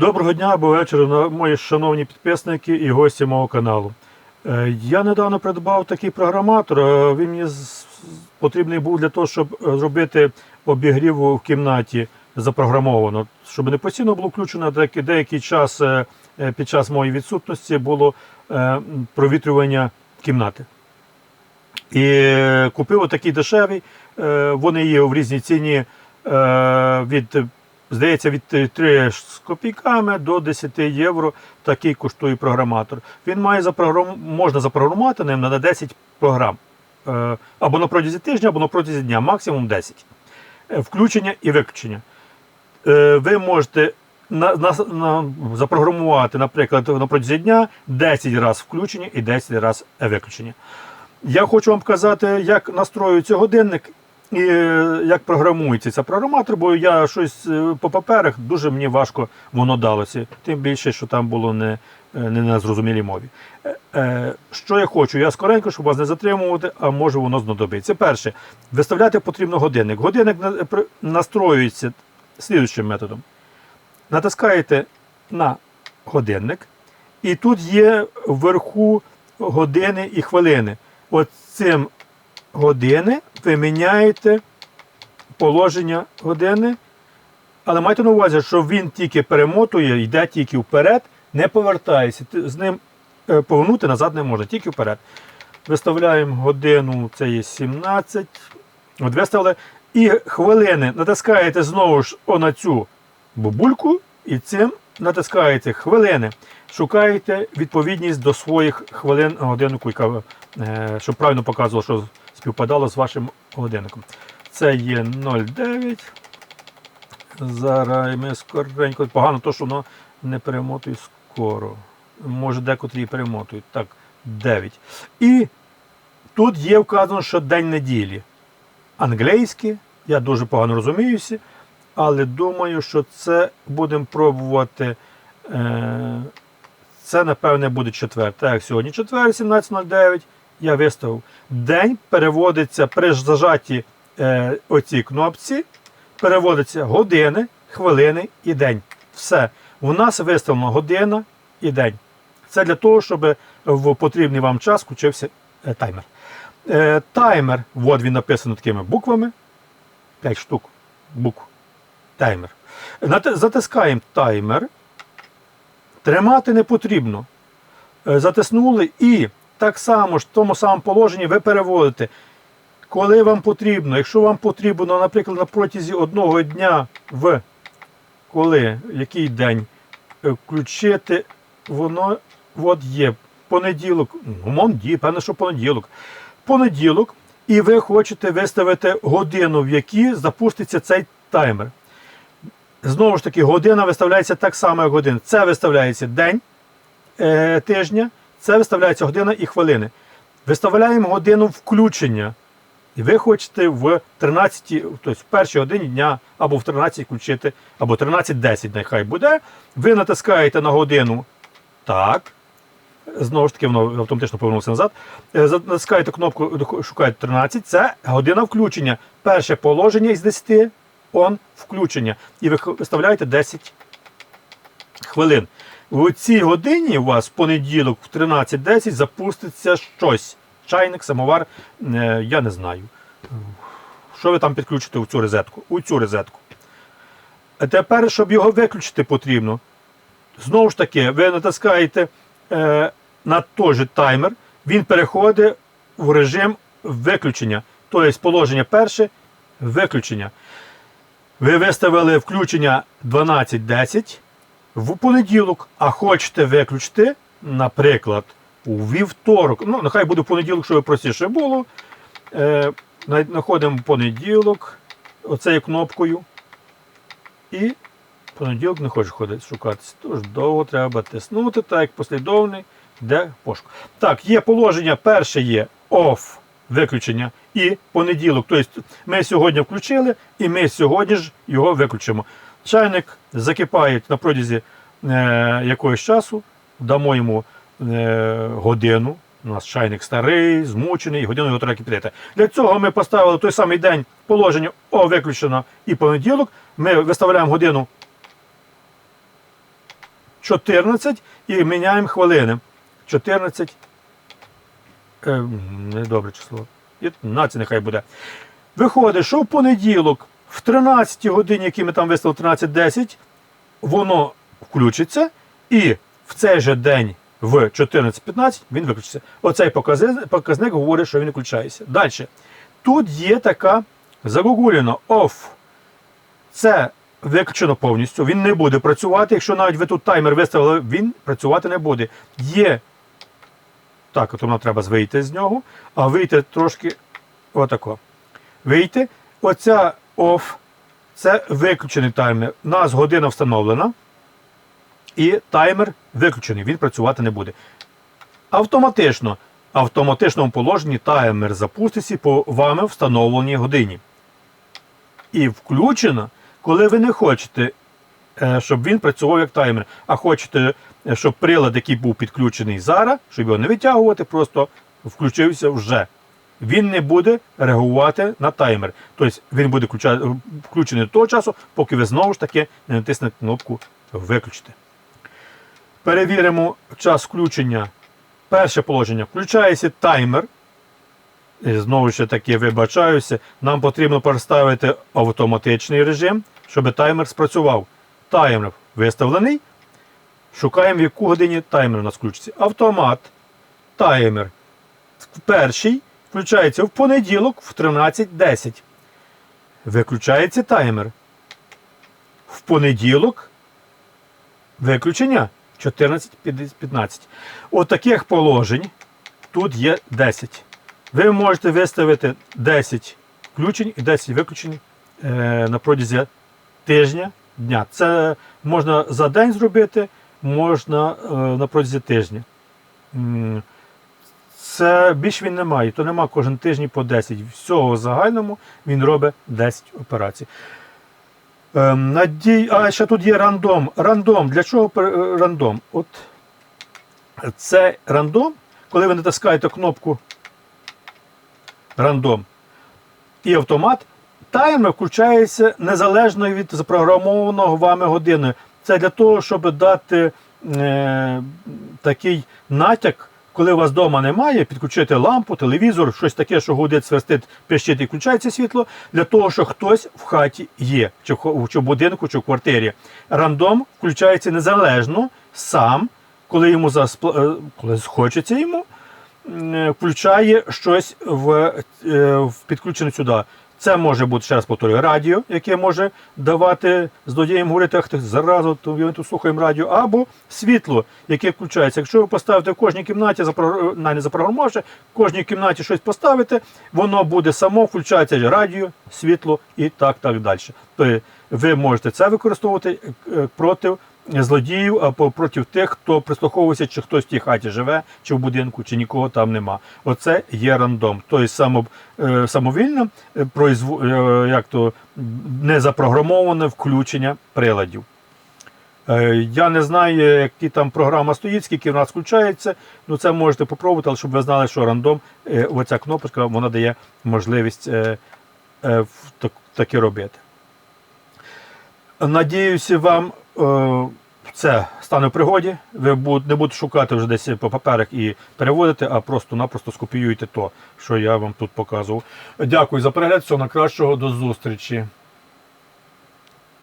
Доброго дня або вечора, мої шановні підписники і гості мого каналу. Е, Я недавно придбав такий програматор. Він мені потрібний був для того, щоб е, зробити обігрів в кімнаті запрограмовано, щоб не постійно було включено деякий, час е, під час моєї відсутності було провітрювання кімнати. І купив отакий дешевий. Вони є в різній ціні від, здається, від 3 з копійками до 10 євро. Такий коштує програматор. Він має запрограм... можна запрограмувати ним на 10 програм. Е, Або на протязі тижня, або на протязі дня, максимум 10. Е, Включення і виключення. Е, Ви можете на, на, на, запрограмувати, наприклад, на протязі дня 10 разів включення і 10 разів виключення. Я хочу вам показати, як настроюється годинник і як програмується цей програматор, бо я щось е, по паперах дуже мені важко воно далося. Тим більше, що там було не, е, не на зрозумілій мові. Е, Що я хочу? Я скоренько, щоб вас не затримувати, а може воно знадобиться. Перше, виставляти потрібно годинник. Годинник настроюється слідуючим методом. Натискаєте на годинник, і тут є вверху години і хвилини. От цим години ви міняєте положення години, але майте на увазі, що він тільки перемотує, йде тільки вперед, не повертається. З ним е, повернути назад не можна, тільки вперед. Виставляємо годину, це є 17. От виставили. І хвилини натискаєте знову ж на цю бабульку, і цим натискаєте хвилини. Шукаєте відповідність до своїх хвилин годиннику, яка, е, щоб правильно показувало, що співпадало з вашим годинником. Це є 0,9. Зараз ми скоренько. Погано, то, що воно не перемотує скоро. Може, декотрі перемотують. Так, 9. І тут є вказано, що день неділі. Англійське, я дуже погано розуміюся, але думаю, що це будемо пробувати. Е, це, напевне, буде четвер. Так, сьогодні четвер, 17.09. Я виставив. День переводиться при зажатті е, оцій кнопці, переводиться години, хвилини і день. Все. У нас виставлено година і день. Це для того, щоб в потрібний вам час включився е, таймер. Е, таймер, от він написано такими буквами. 5 штук букв. Таймер. Затискаємо таймер. Тримати не потрібно. Е, Затиснули і так само ж в тому самому положенні ви переводите. Коли вам потрібно, якщо вам потрібно, наприклад, на протязі одного дня в коли, який день е, включити, воно от є понеділок, ну, монді, певно, що понеділок. Понеділок, і ви хочете виставити годину, в якій запуститься цей таймер. Знову ж таки, година виставляється так само, як година. Це виставляється день е, тижня, це виставляється година і хвилини. Виставляємо годину включення. І ви хочете в 13, тобто в першій годині дня або в 13 включити, або 13.10 нехай буде. Ви натискаєте на годину так. Знову ж таки, воно автоматично повернулося назад. Е, Натискаєте кнопку, шукаєте 13. Це година включення. Перше положення із 10 он включення. І ви виставляєте 10 хвилин. У цій годині у вас в понеділок в 13.10 запуститься щось. Чайник, самовар, е, я не знаю. Що ви там підключите у цю розетку? У цю розетку. А тепер, щоб його виключити, потрібно. Знову ж таки, ви натискаєте е, на той же таймер, він переходить в режим виключення. Тобто положення перше виключення. Ви виставили включення 12.10 в понеділок, а хочете виключити, наприклад, у вівторок. Ну, нехай буде в понеділок, щоб простіше було. Е, знаходимо понеділок, оцею кнопкою. І понеділок не хочу ходити шукатися. Тож довго треба тиснути, так як послідовний, де пошук. Так, є положення. Перше є off, виключення, і понеділок. Тобто ми сьогодні включили, і ми сьогодні ж його виключимо. Чайник закипає на протязі е, якогось часу, дамо йому е, годину. У нас чайник старий, змучений, годину його треба кипятити. Для цього ми поставили той самий день положення О виключено і понеділок. Ми виставляємо годину 14 і міняємо хвилини. 14. Е, недобре число. 15 нехай буде. Виходить, що в понеділок в 13 годині, які ми там виставили 13.10, воно включиться, і в цей же день в 14.15 він виключиться. Оцей показник, говорить, що він включається. Далі. Тут є така загуглено off. Це виключено повністю. Він не буде працювати. Якщо навіть ви тут таймер виставили, він працювати не буде. Є. Так, от нам треба вийти з нього, а вийти трошки отако. Вийти. Оця off це виключений таймер. У нас година встановлена. І таймер виключений, він працювати не буде. Автоматично, в автоматичному положенні таймер запуститься по вами встановленій годині. І включено, коли ви не хочете, е, щоб він працював як таймер, а хочете, е, щоб прилад, який був підключений зараз, щоб його не витягувати, просто включився вже. Він не буде реагувати на таймер. Тобто він буде включений до того часу, поки ви знову ж таки не натиснете кнопку виключити. Перевіримо час включення. Перше положення. Включається таймер. І знову ж таки, вибачаюся, нам потрібно поставити автоматичний режим, щоб таймер спрацював. Таймер виставлений. Шукаємо, в яку годині таймер у нас включиться. Автомат. Таймер. Перший включається в понеділок в 13.10. Виключається таймер. В понеділок виключення 14.15. От таких положень тут є 10. Ви можете виставити 10 включень і 10 виключень е, на протязі тижня дня. Це можна за день зробити, можна е, на протязі тижня. Це більш він не має, то нема кожен тиждень по 10. Всього загальному він робить 10 операцій. Ем, надій... А ще тут є рандом. Рандом. Для чого е, рандом? От це рандом, коли ви натискаєте кнопку рандом і автомат, таймер включається незалежно від запрограмованого вами години. Це для того, щоб дати е, такий натяк, коли у вас вдома немає, підключити лампу, телевізор, щось таке, що гудить, свистить, пищить і включається світло, для того, що хтось в хаті є, чи в, чи в будинку, чи в квартирі. Рандом включається незалежно сам, коли йому заспла... е, коли хочеться йому, е, включає щось в, е, в підключене сюди. Це може бути, ще раз повторюю, радіо, яке може давати злодіям говорити, ах ти заразу, то ми тут слухаємо радіо, або світло, яке включається. Якщо ви поставите в кожній кімнаті, не запрограмувавши, в кожній кімнаті щось поставите, воно буде само включається радіо, світло і так, так далі. Тобто ви можете це використовувати е, проти злодіїв проти тих, хто прислуховується, чи хтось в тій хаті живе, чи в будинку, чи нікого там нема. Оце є рандом. Тобто само, е, самовільне е, е, як то, незапрограмоване включення приладів. Я не знаю, які там програма стоїть, скільки в нас включається. Ну це можете попробувати, але щоб ви знали, що рандом, оця кнопочка, вона дає можливість таке робити. Надіюся, вам це стане в пригоді. Ви не будете шукати вже десь по паперах і переводити, а просто-напросто скопіюєте то, що я вам тут показував. Дякую за перегляд. Всього найкращого. До зустрічі.